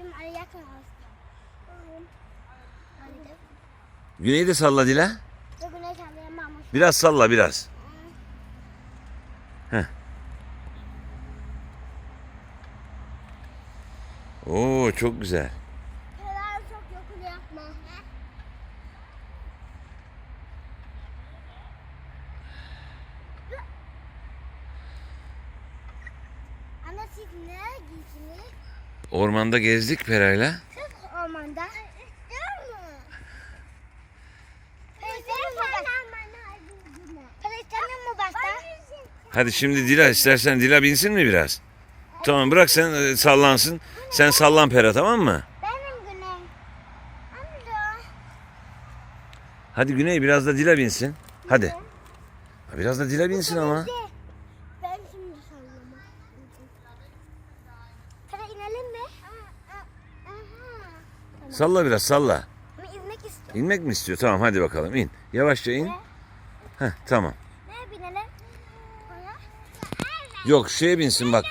Bugün ayak hasta. De. Güney'i de salla Dila. Ne. Biraz salla biraz. Heh. Oo çok güzel. Helal çok yokul yapma. Anne siz nereye gittiniz? Ormanda gezdik Pera'yla. Kız ormanda. Hadi şimdi Dila istersen Dila binsin mi biraz? Tamam bırak sen e, sallansın. Sen sallan Pera tamam mı? Benim. Amca. Hadi Güney biraz da Dila binsin. Hadi. Ha, Biraz da Dila binsin ama. Ben şimdi sallamak. Para inelim mi? Aha. Salla biraz salla. Ama inmek. İnmek mi istiyor? Tamam hadi bakalım in. Yavaşça in. Heh, tamam. Neye binelim? Yok şeye binsin bak.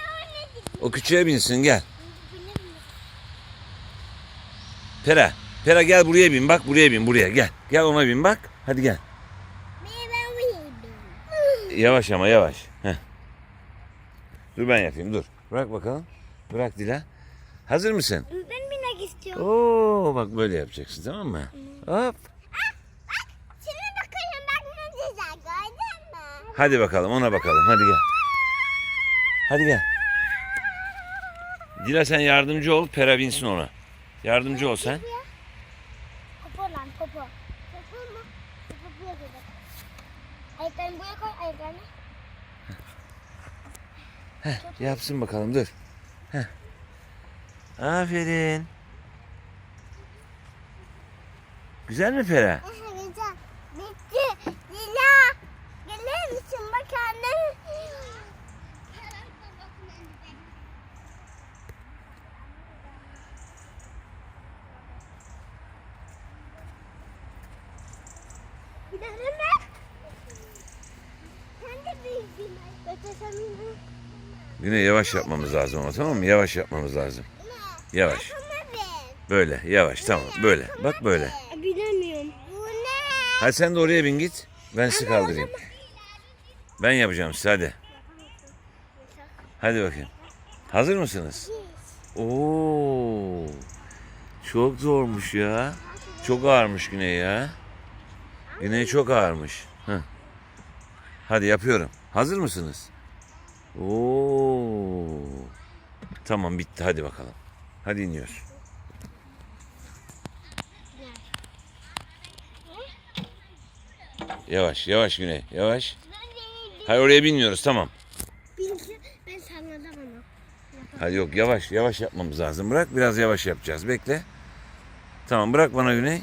O küçüğe binsin gel. Pera. Pera gel buraya bin bak buraya bin buraya gel. Gel ona bin bak. Hadi gel. Yavaş ama yavaş. Heh. Dur ben yapayım dur. Bırak bakalım. Bırak Dila. Hazır mısın? Ben binmek istiyorum. Oo bak böyle yapacaksın tamam mı? Hop. Mü? Hadi bakalım ona bakalım. Hadi gel. Hadi gel. Dila sen yardımcı ol. Pera binsin ona. Yardımcı ol sen. Popo lan popo. Popo mu? Popo buraya gidelim. Ayaklarını buraya koy ayaklarını. Yapsın bakalım dur. Heh. Aferin. Güzel mi Pera? Güzel. Bitti. Lila. Gelir misin bak annem. Gidelim mi? Sen de büyüksün. Ötesem yine. Yine yavaş yapmamız lazım ama tamam mı? Yavaş yapmamız lazım. Yavaş. Böyle yavaş tamam böyle. Bak böyle. Ne? Hadi sen de oraya bin git. Ben sizi kaldırayım. Ben yapacağım size hadi. Hadi bakayım. Hazır mısınız? Oo. Çok zormuş ya. Çok ağırmış Güney ya. Güney çok ağırmış. Heh. Hadi yapıyorum. Hazır mısınız? Oo. Tamam bitti hadi bakalım. Hadi iniyoruz. Yavaş yavaş Güney yavaş. Hayır oraya binmiyoruz tamam. Hadi yok yavaş yavaş yapmamız lazım. Bırak biraz yavaş yapacağız. Bekle. Tamam bırak bana Güney.